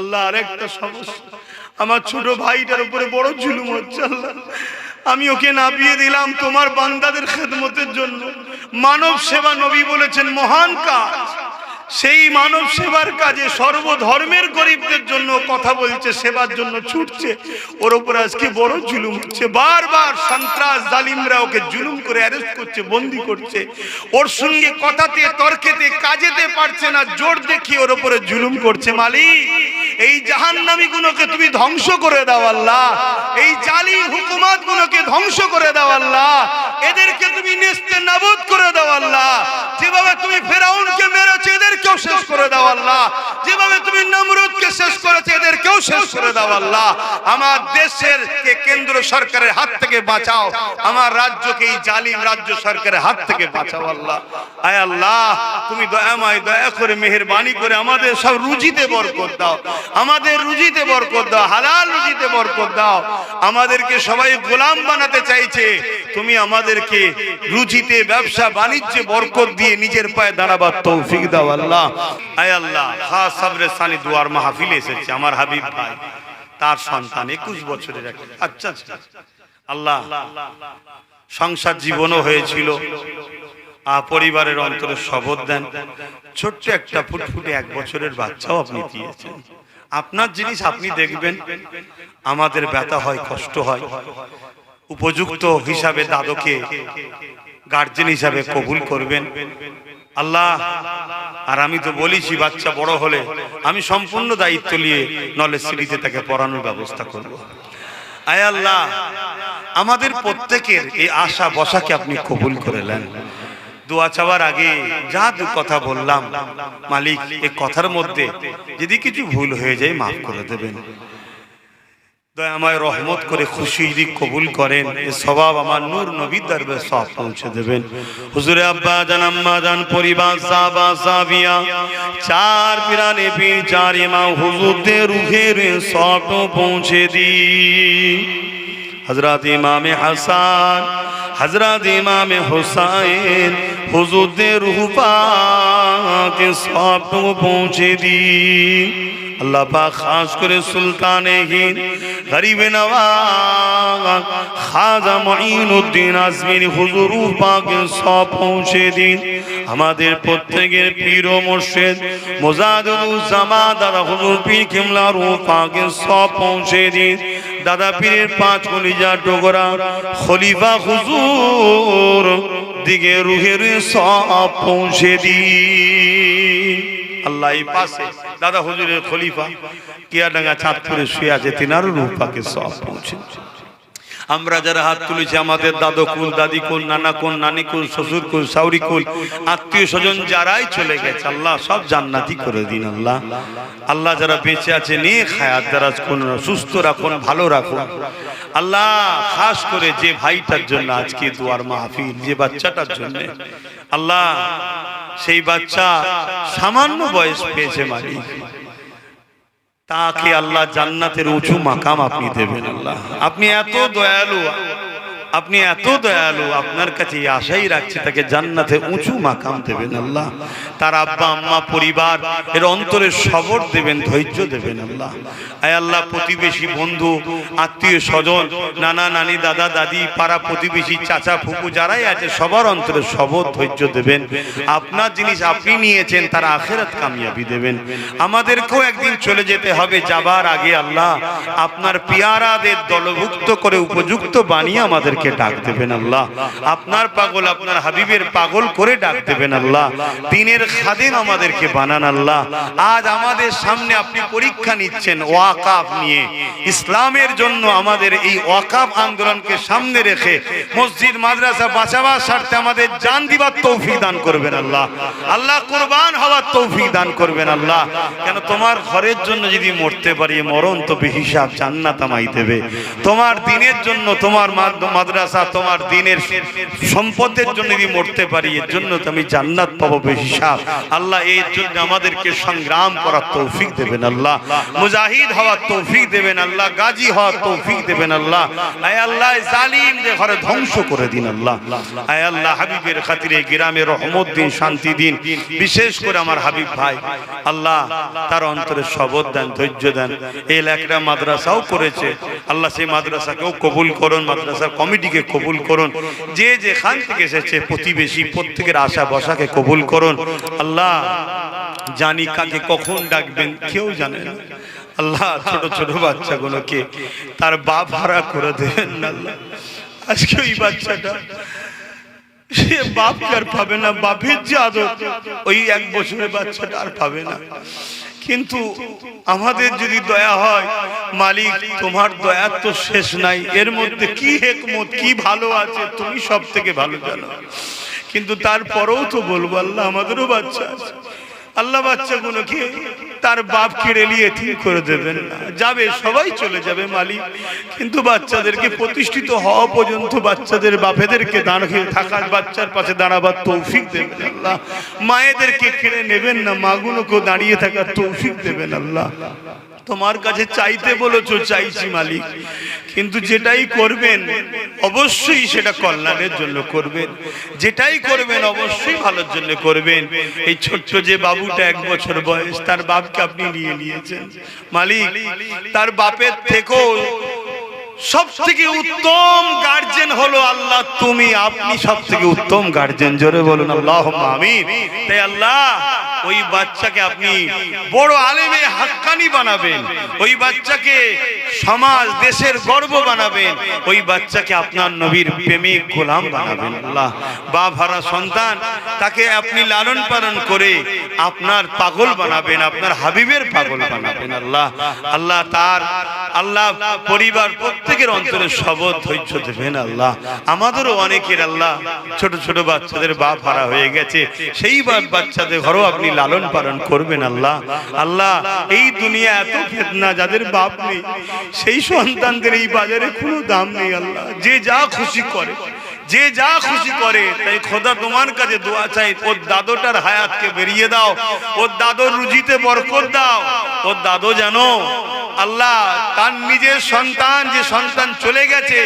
আল্লাহ আর একটা সমস্যা। আমার ছোট ভাইটার উপরে বড় জুলুম হচ্ছে আল্লাহ। আমি ওকে নাপিয়ে দিলাম তোমার বান্দাদের খেদমতের জন্য। মানব সেবা নবী বলেছেন মহান কাজ। সেই মানব সেবার কাজে সর্বধর্মের গরিবদের জন্য কথা বলছে, সেবার জন্য ছুটছে। ওর উপর আজকে বড় জুলুম হচ্ছে। বারবার সন্ত্রাস জালিমরা ওকে জুলুম করে অ্যারেস্ট করছে, বন্দি করছে। ওর সঙ্গে কথাতে, তর্কেতে, কাজেতে পারছে না। জোর দেখিয়ে ওর উপরে জুলুম করছে মালিক। এই জাহান্নামী গুলোকে তুমি ধ্বংস করে দাও আল্লাহ। এই জালি হুকুমাত গুলোকে ধ্বংস করে দাও আল্লাহ। এদেরকে তুমি নিস্তে নাবুদ করে দাও আল্লাহ। যেভাবে তুমি ফেরাউনকে মেরেছো, এদেরকেও শেষ করে দাও আল্লাহ। যেভাবে তুমি নমরুদকে শেষ করেছ এদেরকেও শেষ করে দাও আল্লাহ। আমার দেশের কে কেন্দ্র সরকারের হাত থেকে বাঁচাও। আমার রাজ্যকে এই জালিম রাজ্য সরকারের হাত থেকে বাঁচাও আল্লাহ। আয় আল্লাহ, তুমি দয়াময় দয়া করে মেহেরবানি করে আমাদের সব রুজিতে বরকত দাও। আমাদের রুজিতে বরকত দাও, হালাল রুজিতে বরকত দাও। আমাদেরকে সবাই গোলাম বানাতে চাইছে। তুমি আমাদেরকে রুজিতে, ব্যবসা, বাণিজ্যে বরকত দিয়ে নিজের পায়ে দাঁড়াবার তৌফিক দাও আল্লাহ। আয় আল্লাহ, খাস সাবরে সানি দুয়ার মাহফিলে এসেছে। আমার হাবিব ভাই তার সন্তান একুশ বছরের আচ্ছা আচ্ছা। আল্লাহ, সংসার জীবনও হয়েছিল। পরিবারের অন্তরে শপথ দেন। ছোট্ট একটা ফুটফুটে এক বছরের বাচ্চাও আপনি দিয়েছেন। আপনার জিনিস আপনি দেখবেন, আমাদের ব্যথা হয়, কষ্ট হয়। উপযুক্ত হিসাবে দাদকে গার্জেন হিসাবে কবুল করবেন। আল্লাহ, আর আমি তো বলেছি বাচ্চা বড় হলে, আমি সম্পূর্ণ দায়িত্ব নিয়ে নলেজ সিটিতে তাকে পড়ানোর ব্যবস্থা করব। আয় আল্লাহ, আমাদের প্রত্যেকের এই আশা বসাকে আপনি কবুল করে নেন। দোয়া চাওয়ার আগে যা দু কথা বললাম, মালিক এই কথার মধ্যে যদি কিছু ভুল হয়ে যায়, মাফ করে দেবেন। দয়াময় রহমত করে খুশি যদি কবুল করেন। এ স্বভাব আমার নূর নবীর দরবে সব পৌঁছে দেবেন। হুজুরে আব্বা জান, আম্মা জান, পরিবার, সাহাবা, সাহাবিয়া, চার পিরানে পীর, চার ইমাম, হুজুরদের রুহের সব পৌঁছে দি হজরত ইমামে হাসান হজরত ইমামে হুসাইন, হুজুরদের রুহ পাকে সব পৌঁছে দি আল্লাহ পাক খাস করে সুলতানে হিন্দ, গরিবে নওয়াজ খাজা মঈনুদ্দিন আজমির হুজুর পাকে সব পৌঁছে দিন। আমাদের প্রত্যেকের পীর ও মুর্শিদ জামা দাদা হুজুর পীর কিমলা রু পাকে সব পৌঁছে দিন। দাদা পীরের পাঁচ কলিজা ডোগরা, খলিফা হুজুর দিকে রুহের সব পৌঁছে দিন। আল্লাহ পাশে। দাদা হুজুরের খলিফা কিয়াডাঙ্গা চাঁদপুরে শুয়ে আছে তিনারও রূপাকে সব পৌঁছে। আমরা যারা হাত তুলেছি, আমাদের দাদু কুল, দাদি কুল, নানা কুল, নানি কুল, শ্বশুর কুল সাউরি কুল, আত্মীয় স্বজন যারাই চলে গেছে, আল্লাহ সব জান্নাতি করে দিন, আল্লাহ। আল্লাহ যারা বেঁচে আছে নিয়ে খায়াত যারা কোন সুস্থ রাখুন, ভালো রাখুন। আল্লাহ খাস করে যে ভাইটার জন্য আজকে দুয়ার মাহফিল, যে বাচ্চাটার জন্য, আল্লাহ সেই বাচ্চা সামান্য বয়স পেয়েছে মালিক। তাকে আল্লাহ জান্নাতের উঁচু মাকাম আপনি দেবেন আল্লাহ। আপনি এত দয়ালু। আপনি এত দয়ালু, আপনার কাছে আশাই রাখছি, তাকে জান্নাতে উঁচু মাকাম দেবেন আল্লাহ। তার আব্বা, আম্মা, পরিবার, এর অন্তরে সবর দেবেন, ধৈর্য দেবেন আল্লাহ। আয় আল্লাহ, প্রতিবেশী, বন্ধু, আত্মীয় স্বজন, নানা নানি, দাদা, দাদি, পাড়া প্রতিবেশী, চাচা, ফুপু, যারাই আছে, সবার অন্তরে সবর, ধৈর্য দেবেন। আপনার জিনিস আপনি নিয়েছেন, তারা আখেরাত কামিয়াবি দেবেন। আমাদেরকেও একদিন চলে যেতে হবে যাবার আগে আল্লাহ, আপনার পিয়ারাদের দলভুক্ত করে উপযুক্ত বানিয়ে আমাদেরকে ডাক দেবেন আল্লাহ। আপনার পাগল আপনার হাবিবের পাগল করে ডাক দেবেন আল্লাহ। দিনের খাদেম আমাদেরকে বানান আল্লাহ। আজ আমাদের সামনে আপনি পরীক্ষা নিচ্ছেন ওয়াকাফ নিয়ে। ইসলামের জন্য আমাদের এই ওয়াকাফ আন্দোলনকে সামনে রেখে মসজিদ, মাদ্রাসা বাঁচাবার স্বার্থে আমাদের জান দিবার তৌফিক দান করবেন আল্লাহ। আল্লাহ কোরবান হওয়ার তৌফিক দান করবেন আল্লাহ। কেন তোমার ঘরের জন্য যদি মরতে পারি, মরণ তো বেহিসাব জান্নাত আমাই দেবে। তোমার দিনের জন্য তোমার মাদ্রাসা মাদ্রাসা তোমার দিনের সম্পদের জন্য যদি মরতে পারি, এর জন্য তো আমি জান্নাত পাবো বেশি সাহ আল্লাহ এর জন্য আমাদেরকে সংগ্রাম করার তৌফিক দেবেন আল্লাহ। মুজাহিদ হওয়ার তৌফিক দেবেন আল্লাহ। গাজী হওয়ার তৌফিক দেবেন আল্লাহ। আয় আল্লাহ জালিমদের ঘরে ধ্বংস করে দিন আল্লাহ। আয় আল্লাহ, হাবিবের খাতিরে গ্রামে রহমত দিন, শান্তি দিন। বিশেষ করে আমার হাবিব ভাই। আল্লাহ, তার অন্তরে সবর দেন, ধৈর্য দেন। এই এলাকাটা মাদ্রাসাও করেছে। আল্লাহ সেই মাদ্রাসাকেও কবুল করুন, মাদ্রাসার কমিটিকে কবুল করুন। যে যেখান থেকে এসেছে, প্রতিবেশী প্রত্যেকের আশা বসাকে কবুল করুন। আল্লাহ জানি কাকে কখন ডাকবেন, কেউ জানে না। আল্লাহ ছোট ছোট বাচ্চাগুলোকে তার বাপ হারা করে দেবেন আল্লাহ। আজকে ওই বাচ্চাটা, সে বাপ আর পাবে না, বাপের যে আদর, ওই এক বছরের বাচ্চাটা আর পাবে না। কিন্তু আমাদের যদি দয়া হয়, মালিক, তোমার দয়া তো শেষ নাই। এর মধ্যে কি হেকমত, কি ভালো আছে, তুমি সব থেকে ভালো জানো। কিন্তু তারপরেও তো বলব, আল্লাহ আমাদেরও বাচ্চা আছে। আল্লাহ বাচ্চাগুলোকে তার বাপ কেড়ে নিয়ে ঠিক করে দেবেন যাবে, সবাই চলে যাবে মালিক। কিন্তু বাচ্চাদেরকে প্রতিষ্ঠিত হওয়া পর্যন্ত বাচ্চাদের বাপেদেরকে দাঁড়িয়ে থাকার, বাচ্চার পাশে দাঁড়াবার তৌফিক দেবেন আল্লাহ। মায়েদেরকে কেড়ে নেবেন না, মাগুলোকেও দাঁড়িয়ে থাকার তৌফিক দেবেন আল্লাহ। তোমার কাছে চাইতে বলেছ, চাইছি মালিক। কিন্তু যেটাই করবেন, অবশ্যই সেটা কল্যাণের জন্য করবেন। যেটাই করবেন, অবশ্যই ভালোর জন্য করবেন। এই ছোট্ট যে বাবুটা এক বছর বয়স, তার বাপকে আপনি নিয়ে নিয়েছেন। মালিক, তার বাপের থেকেও সব থেকে উত্তম গার্জেন হলো আল্লাহ। তুমি, আপনি সব থেকে উত্তম গার্জেন জোরে বলুন আল্লাহ আমিন। তাই আল্লাহ, ওই বাচ্চাকে আপনি বড় আলেমে হাক্কানি বানাবেন। ওই বাচ্চাকে সমাজ, দেশের গর্ব বানাবেন। ওই বাচ্চাকে আপনার নবীর প্রেমিক গোলাম বানাবেন। আল্লাহ বা ভাড়া সন্তান, তাকে আপনি লালন পালন করে আপনার পাগল বানাবেন, আপনার হাবিবের পাগল বানাবেন। আল্লাহ আল্লাহ তার, আল্লাহ পরিবার প্রত্যেকের অন্তরে সবর ধৈর্য দেবেন আল্লাহ। আমাদেরও অনেকের আল্লাহ, ছোট ছোট বাচ্চাদের বাপ হারা হয়ে গেছে। সেই বাচ্চাদের ঘরেও আপনি লালন পালন করবেন আল্লাহ। আল্লাহ, এই দুনিয়া এত ফেতনা, যাদের বাপ নেই, সেই সন্তানদের এই বাজারে কোনো দাম নেই আল্লাহ। যে যা খুশি করে, যে যা খুশি করে, তাই খোদা তোমার কাছে দোয়া চাই, ওর দাদোটার হায়াতকে বেরিয়ে দাও, ওর দাদোর রুজিতে বরকত দাও, ওর দাদো জানো আল্লাহ তার নিজের সন্তান যে সন্তান চলে গেছে,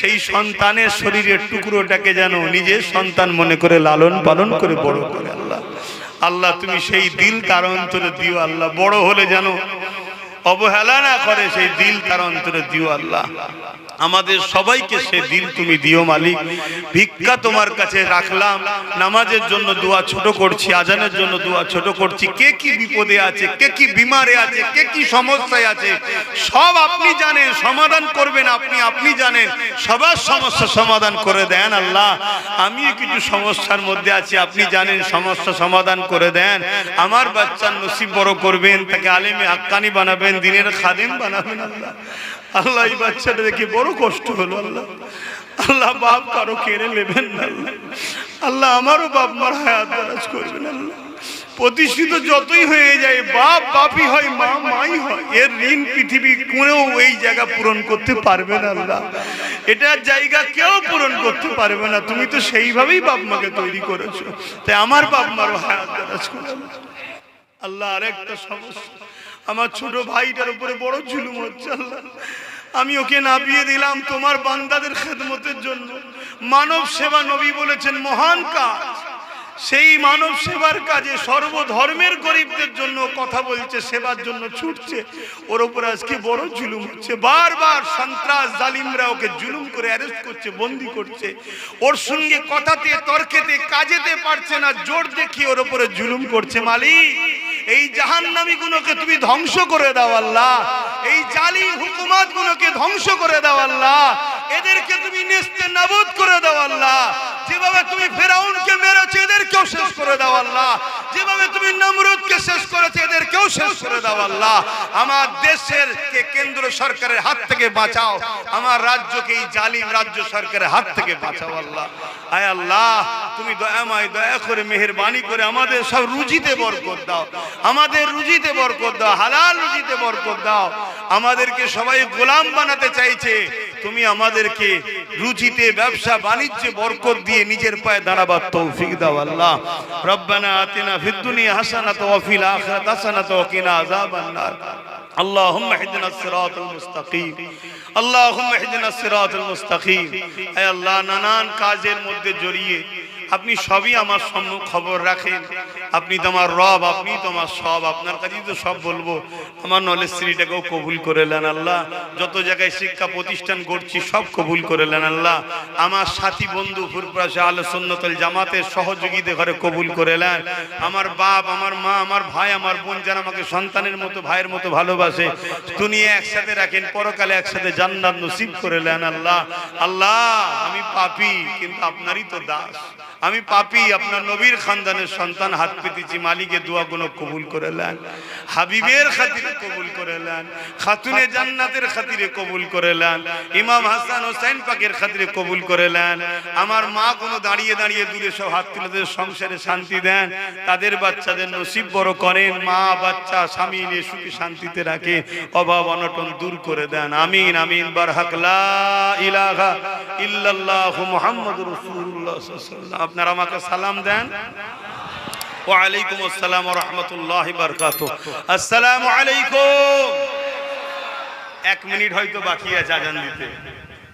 সেই সন্তানের শরীরের টুকরোটাকে যেন নিজের সন্তান মনে করে লালন পালন করে বড় করে আল্লাহ। আল্লাহ, তুমি সেই দিল তার অন্তরে দিও আল্লাহ, বড় হলে যেন অবহেলা না করে সেই দিল তার অন্তরে দিও আল্লাহ। আমাদের সবাইকে সে দিন তুমি দিও মালিক। ভিক্ষা তোমার কাছে রাখলাম। নামাজের জন্য দোয়া ছোট করছি, আজানের জন্য দোয়া ছোট করছি। কে কি বিপদে আছে, কে কি বিমারে আছে, কে কি সমস্যায় আছে, সব আপনি জানেন, সমাধান করবেন আপনি আপনি জানেন। সবার সমস্যা সমাধান করে দেন আল্লাহ। আমি কিছু সমস্যার মধ্যে আছি, আপনি জানেন, সমস্যা সমাধান করে দেন। আমার বাচ্চার নসিব বড় করবেন, তাকে আলেমে হাক্কানি বানাবেন, দিনের খাদেম বানাবেন আল্লাহ। আল্লাহ এই বাচ্চাটা দেখে বড় কষ্ট হলো, আল্লাহ। আল্লাহ বাপ কারও কেড়ে নেবেন না, আল্লাহ। আমারও বাপ মার হায়াত দারাজ করবেন, আল্লাহ। প্রতিষ্ঠিত যতই হয়ে যায়, বাপ বাপই হয়, মা মাই হয়, এর ঋণ পৃথিবী কোনেও এই জায়গা পূরণ করতে পারবে না, আল্লাহ। এটার জায়গা কেউ পূরণ করতে পারবে না, তুমি তো সেইভাবেই বাপ মাকে তৈরি করেছ। তাই আমার বাপ মারও হায়াত দারাজ করে আল্লাহ, আরেকটা সমস্যা। আমার ছোট ভাইটার উপরে বড় জুলুম হচ্ছে, আল্লাহ। আমি ওকে নাবিয়ে দিলাম তোমার বান্দাদের খেদমতের জন্য। মানব সেবা নবী বলেছেন মহান কাজ। সেই মানব সেবার কাজে সর্বধর্মের গরিবদের জন্য কথা বলছে, সেবার জন্য ছুটছে। ওর ওপর আজকে বড় জুলুম হচ্ছে। বারবার সন্ত্রাস জালিমরা ওকে জুলুম করে অ্যারেস্ট করছে, বন্দি করছে। ওর সঙ্গে কথাতে, তর্কেতে, কাজেতে পারছে না, জোর দেখিয়ে ওর ওপরে জুলুম করছে। মালিক, এই জাহান্নামী গুলোকে তুমি ধ্বংস করে দাও, আল্লাহ। এই জালিম হুকুমাত গুলোকে ধ্বংস করে দাও, আল্লাহ। এদেরকে তুমি নেস্তে নাবুদ করে দাও, আল্লাহ। যেভাবে তুমি ফেরাউনকে মেরেছো, এদেরকেও শেষ করে দাও আল্লাহ। যেভাবে তুমি নমরুদকে শেষ করেছ, এদেরকেও শেষ করে দাও আল্লাহ। আমার দেশের কে কেন্দ্র সরকারের হাত থেকে বাঁচাও। আমার রাজ্যকে এই জালিম রাজ্য সরকারের হাত থেকে বাঁচাও আল্লাহ। আয় আল্লাহ, তুমি দয়াময় দয়া করে মেহেরবানি করে আমাদের সব রুজিতে বরকত দাও। আমাদের রুজিতে বরকত দাও, হালাল রুজিতে বরকত দাও। আমাদেরকে সবাই গোলাম বানাতে চাইছে। তুমি আমাদেরকে রুচিতে ব্যবসা বাণিজ্যে বরকত দিয়ে নিজের পায়ে দাঁড়াবার তৌফিক দাও আল্লাহ রব্বানা আতিনা ফিদ দুনিয়া হাসানাত ওয়া ফিল আখিরাতি হাসানাত ওয়া কিনা আযাবান নার اللهم اهدنا الصراط المستقيم اللهم اهدنا الصراط المستقيم اے আল্লাহ নানান কাজের মধ্যে জড়িয়ে আপনি সবই আমার সম্মুখ খবর রাখেন। আপনি তোমার রব, আপনি তোমার সব। আপনার কাছেই তো সব বলব। আমার নলেজ স্ত্রীটাকেও কবুল করে নেন আল্লাহ। যত জায়গায় শিক্ষা প্রতিষ্ঠান করছি সব কবুল করে নেন আল্লাহ। আমার সাথী, বন্ধু ফুরপ্রাসে আলো সন্ন্যতল জামাতের সহযোগীদের ঘরে কবুল করে নেন। আমার বাপ, আমার মা, আমার ভাই, আমার বোন যারা আমাকে সন্তানের মতো, ভাইয়ের মতো ভালোবাসে, দুনিয়া একসাথে রাখেন, পরকালে একসাথে জান্নাত নসিব করে নেন আল্লাহ। আল্লাহ, আমি পাপি, কিন্তু আপনারই তো দাস। আমি পাপি, আপনার নবীর খানদানের সন্তান, হাত পেতেছি, মালিকের দোয়া গুলো কবুল করে নেন। হাবিবের খাতিরে কবুল করে নেন। খাতুনে জান্নাতের খাতিরে কবুল করে নেন। ইমাম হাসান হোসেন পাকের খাতিরে কবুল করে নেন। আমার মা কোনো দাঁড়িয়ে দাঁড়িয়ে দূরে সব হাত তুলে সংসারে শান্তি দেন। তাদের বাচ্চাদের নসিব বড় করেন। মা, বাচ্চা, স্বামী নিয়ে সুখী শান্তিতে রাখে। অভাব অনটন দূর করে দেন। আমিন আমিন, বারহাক লা ইলাহা ইল্লাল্লাহু মুহাম্মাদুর রাসূলুল্লাহ সাল্লাল্লাহু আপনারা আমাকে সালাম দেন। ওয়ালাইকুম আসসালাম রাহমাতুল্লাহি বারাকাতুহু। আসসালামু আলাইকুম। এক মিনিট হয়তো বাকি আছে আজান দিতে।